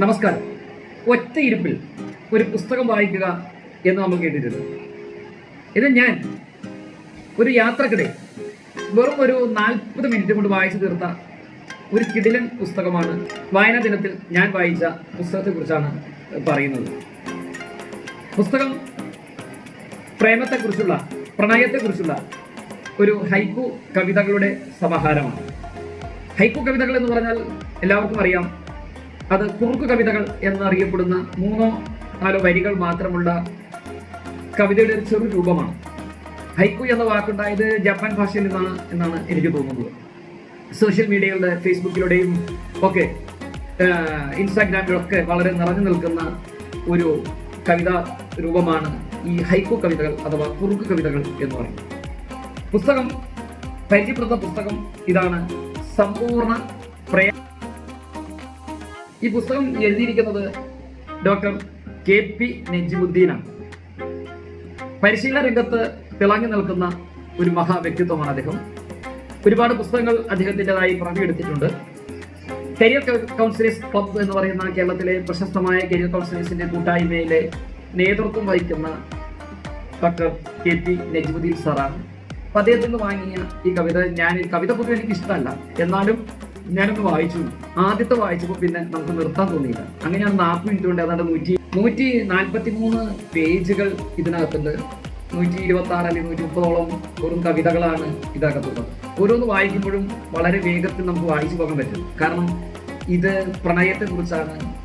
നമസ്കാരം. ഒറ്റ ഇരുപ്പിൽ ഒരു പുസ്തകം വായിക്കുക എന്ന് നമ്മൾ കേട്ടിട്ടുണ്ട്. ഇത് ഞാൻ ഒരു യാത്രക്കിടെ വെറും ഒരു നാൽപ്പത് മിനിറ്റ് കൊണ്ട് വായിച്ചു തീർത്ത ഒരു കിടിലൻ പുസ്തകമാണ് വായനാ ദിനത്തിൽ ഞാൻ വായിച്ച പുസ്തകത്തെക്കുറിച്ചാണ് പറയുന്നത്. പുസ്തകം പ്രേമത്തെക്കുറിച്ചുള്ള പ്രണയത്തെക്കുറിച്ചുള്ള ഒരു ഹൈക്കു കവിതകളുടെ സമാഹാരമാണ്. ഹൈക്കു കവിതകൾ എന്ന് പറഞ്ഞാൽ എല്ലാവർക്കും അറിയാം. അത് കുറുക്ക് കവിതകൾ എന്നറിയപ്പെടുന്ന മൂന്നോ നാലോ വരികൾ മാത്രമുള്ള കവിതയുടെ ഒരു ചെറു രൂപമാണ്. ഹൈക്കു എന്ന വാക്കുണ്ടായത് ജപ്പാൻ ഭാഷയിൽ നിന്നാണ് എന്നാണ് എനിക്ക് തോന്നുന്നത്. സോഷ്യൽ മീഡിയകളുടെ ഫേസ്ബുക്കിലൂടെയും ഒക്കെ ഇൻസ്റ്റാഗ്രാമിലൊക്കെ വളരെ നിറഞ്ഞു നിൽക്കുന്ന ഒരു കവിതാ രൂപമാണ് ഈ ഹൈക്കു കവിതകൾ അഥവാ കുറുക്ക് കവിതകൾ എന്ന് പറയുന്നത്. പുസ്തകം പരിചയപ്പെടുത്ത പുസ്തകം ഇതാണ് സമ്പൂർണ പ്രയ ഈ പുസ്തകം എഴുതിയിരിക്കുന്നത് ഡോക്ടർ കെ പി നെജിമുദ്ദീനാണ് പരിശീലന രംഗത്ത് തിളങ്ങി നിൽക്കുന്ന ഒരു മഹാ വ്യക്തിത്വമാണ് അദ്ദേഹം. ഒരുപാട് പുസ്തകങ്ങൾ അദ്ദേഹത്തിന്റെതായി പറഞ്ഞെടുത്തിട്ടുണ്ട് കരിയർ കൗൺസിലേഴ്സ് ക്ലബ്ബ് എന്ന് പറയുന്ന കേരളത്തിലെ പ്രശസ്തമായ കരിയർ കൗൺസിലേഴ്സിന്റെ കൂട്ടായ്മയിലെ നേതൃത്വം വഹിക്കുന്ന ഡോക്ടർ കെ പി നജ്മുദ്ദീൻ സാറാണ്. അപ്പൊ അദ്ദേഹത്തിൽ നിന്ന് വാങ്ങിയ ഈ കവിത ഞാൻ കവിത പൊതുവെ എനിക്ക് ഇഷ്ടമല്ല എന്നാലും ഞാനൊന്ന് വായിച്ചു. ആദ്യത്തെ വായിച്ചപ്പോൾ പിന്നെ നമുക്ക് നിർത്താൻ തോന്നിയില്ല. അങ്ങനെയാണ് നാൽപ്പത് മിനിറ്റ് കൊണ്ട് ഏതാണ്ട് നൂറ്റി നൂറ്റി നാൽപ്പത്തി മൂന്ന് പേജുകൾ ഇതിനകത്തുണ്ട്. നൂറ്റി ഇരുപത്തി ആറ് അല്ലെങ്കിൽ നൂറ്റി മുപ്പതോളം വെറും കവിതകളാണ് ഇതിനകത്തുള്ളത്. ഓരോന്ന് വായിക്കുമ്പോഴും വളരെ വേഗത്തിൽ നമുക്ക് വായിച്ചു പോകാൻ പറ്റും. കാരണം ഇത് പ്രണയത്തെ കുറിച്ചാണ്.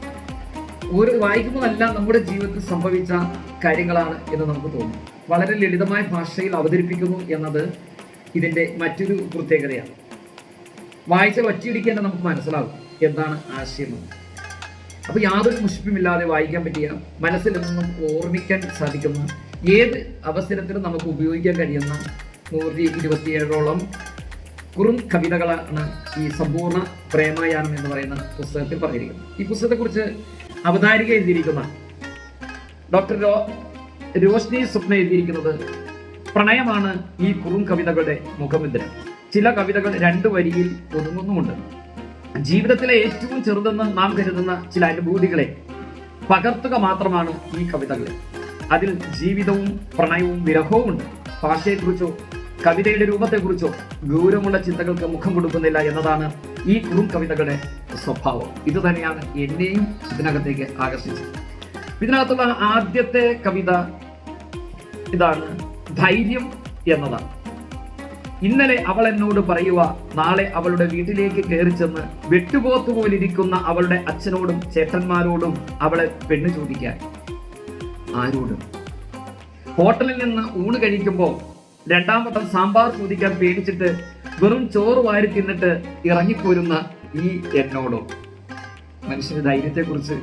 ഒരു വായിക്കുമ്പോഴെല്ലാം നമ്മുടെ ജീവിതത്തിൽ സംഭവിച്ച കാര്യങ്ങളാണ് എന്ന് നമുക്ക് തോന്നും. വളരെ ലളിതമായ ഭാഷയിൽ അവതരിപ്പിക്കുന്നു എന്നത് ഇതിന്റെ മറ്റൊരു പ്രത്യേകതയാണ്. വായിച്ച ഒറ്റയിടിക്ക് നമുക്ക് മനസ്സിലാവും എന്താണ് ആശയം അപ്പോൾ അപ്പൊ യാതൊരു മുഷിപ്പുമില്ലാതെ വായിക്കാൻ പറ്റിയ മനസ്സിൽ നിന്നും ഓർമ്മിക്കാൻ സാധിക്കുന്ന ഏത് അവസരത്തിലും നമുക്ക് ഉപയോഗിക്കാൻ കഴിയുന്ന നൂറ്റി ഇരുപത്തിയേഴോളം കുറും കവിതകളാണ് ഈ സമ്പൂർണ പ്രേമയാനം എന്ന് പറയുന്ന പുസ്തകത്തിൽ പറഞ്ഞിരിക്കുന്നത്. ഈ പുസ്തകത്തെക്കുറിച്ച് അവതാരിക എഴുതിയിരിക്കുന്ന ഡോക്ടർ രോ രോഷ്നി സ്വപ്ന എഴുതിയിരിക്കുന്നത് പ്രണയമാണ് ഈ കുറും കവിതകളുടെ മുഖമുദ്ര. ചില കവിതകൾ രണ്ട് വരിയിൽ ഒതുങ്ങുന്നുമുണ്ട്. ജീവിതത്തിലെ ഏറ്റവും ചെറുതെന്ന് നാം കരുതുന്ന ചില അനുഭൂതികളെ പകർത്തുക മാത്രമാണ് ഈ കവിതകൾ. അതിൽ ജീവിതവും പ്രണയവും വിരഹവും ഉണ്ട് ഭാഷയെക്കുറിച്ചോ കവിതയുടെ രൂപത്തെക്കുറിച്ചോ ഗൗരവമുള്ള ചിന്തകൾക്ക് മുഖം കൊടുക്കുന്നില്ല എന്നതാണ് ഈ കുറും കവിതകളുടെ സ്വഭാവം. ഇത് തന്നെയാണ് എന്നെയും ഇതിനകത്തേക്ക് ആകർഷിച്ചത്. ഇതിനകത്തുള്ള ആദ്യത്തെ കവിത ഇതാണ് ധൈര്യം എന്നതാണ്. ഇന്നലെ അവൾ എന്നോട് പറയുക നാളെ അവളുടെ വീട്ടിലേക്ക് കയറി ചെന്ന് വെട്ടുപോത്തുപോലിരിക്കുന്ന അവളുടെ അച്ഛനോടും ചേട്ടന്മാരോടും അവളെ പെണ്ണ് ചോദിക്കാൻ. ആരോടും? ഹോട്ടലിൽ നിന്ന് ഊണ് കഴിക്കുമ്പോൾ രണ്ടാം വട്ടം സാമ്പാർ ചോദിക്കാൻ പേടിച്ചിട്ട് വെറും ചോറ് വാരി തിന്നിട്ട് ഇറങ്ങിപ്പോരുന്ന ഈ എന്നോടോ. മനുഷ്യന്റെ ധൈര്യത്തെക്കുറിച്ച്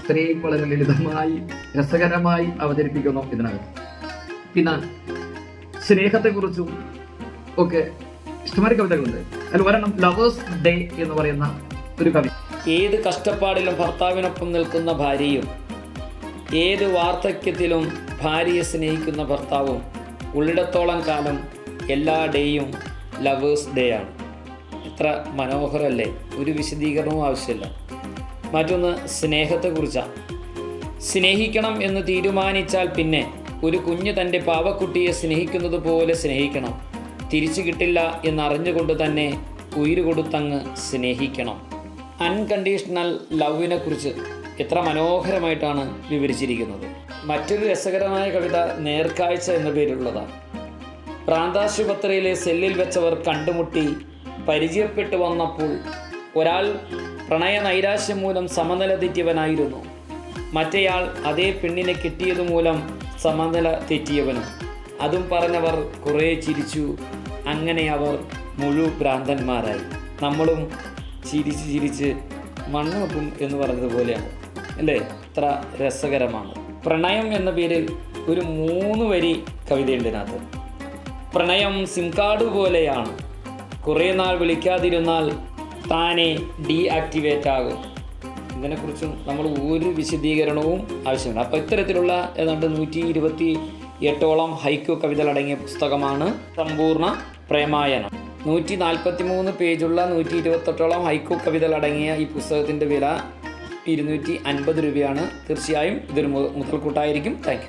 ഇത്രയും വളരെ ലളിതമായി രസകരമായി അവതരിപ്പിക്കുന്നു ഇതിനകത്ത്. പിന്നെ സ്നേഹത്തെക്കുറിച്ചും ഒക്കെ ഇഷ്ടംമാരി കവിതകളുണ്ട്. അതിൽ ഒരെണ്ണം ലവേഴ്സ് ഡേ എന്ന് പറയുന്ന ഒരു കവി. ഏത് കഷ്ടപ്പാടിലും ഭർത്താവിനൊപ്പം നിൽക്കുന്ന ഭാര്യയും ഏത് വാർദ്ധക്യത്തിലും ഭാര്യയെ സ്നേഹിക്കുന്ന ഭർത്താവും ഉള്ളിടത്തോളം കാലം എല്ലാ ഡേയും ലവേഴ്സ് ഡേ ആണ്. എത്ര മനോഹരല്ലേ? ഒരു വിശദീകരണവും ആവശ്യമില്ല. മറ്റൊന്ന് സ്നേഹത്തെക്കുറിച്ചാണ് സ്നേഹിക്കണം എന്ന് തീരുമാനിച്ചാൽ പിന്നെ ഒരു കുഞ്ഞ് തന്റെ പാവക്കുട്ടിയെ സ്നേഹിക്കുന്നത് പോലെ സ്നേഹിക്കണം. തിരിച്ചു കിട്ടില്ല എന്നറിഞ്ഞുകൊണ്ട് തന്നെ ഉയിര് കൊടുത്തങ്ങ് സ്നേഹിക്കണം. അൺകണ്ടീഷണൽ ലവിനെ കുറിച്ച് എത്ര മനോഹരമായിട്ടാണ് വിവരിച്ചിരിക്കുന്നത്. മറ്റൊരു രസകരമായ കവിത നേർക്കാഴ്ച എന്ന പേരിലുള്ളതാണ്. പ്രാന്താശുപത്രിയിലെ സെല്ലിൽ വെച്ചവർ കണ്ടുമുട്ടി പരിചയപ്പെട്ടു വന്നപ്പോൾ ഒരാൾ പ്രണയ നൈരാശ്യം മൂലം സമനില തെറ്റിയവനായിരുന്നു. മറ്റേയാൾ അതേ പെണ്ണിനെ കിട്ടിയതുമൂലം സമനില തെറ്റിയവനും. അതും പറഞ്ഞവർ കുറേ ചിരിച്ചു. അങ്ങനെ അവർ മുഴു ഭ്രാന്തന്മാരായി. നമ്മളും ചിരിച്ച് ചിരിച്ച് മണ്ണ് വെക്കും എന്ന് പറഞ്ഞതുപോലെയാണ്. അല്ലേ? ഇത്ര രസകരമാണ്. പ്രണയം എന്ന പേരിൽ ഒരു മൂന്ന് വരി കവിതയുണ്ട് ഇതിനകത്ത്. പ്രണയം സിം കാർഡ് പോലെയാണ്. കുറേ നാൾ വിളിക്കാതിരുന്നാൽ താനെ ഡീആക്ടിവേറ്റ് ആകും. ഇതിനെക്കുറിച്ചും നമ്മൾ ഒരു വിശദീകരണവും ആവശ്യമില്ല. അപ്പോൾ ഇത്തരത്തിലുള്ള ഏതാണ്ട് നൂറ്റി ഇരുപത്തി എട്ടോളം ഹൈക്കു കവിതകളടങ്ങിയ പുസ്തകമാണ് സമ്പൂർണ പ്രേമായനം നൂറ്റി നാൽപ്പത്തി മൂന്ന് പേജുള്ള നൂറ്റി ഇരുപത്തെട്ടോളം ഹൈക്കു കവിതകളടങ്ങിയ ഈ പുസ്തകത്തിന്റെ വില ഇരുന്നൂറ്റി അൻപത് രൂപയാണ്. തീർച്ചയായും ഇതൊരു മുതൽക്കൂട്ടായിരിക്കും. താങ്ക്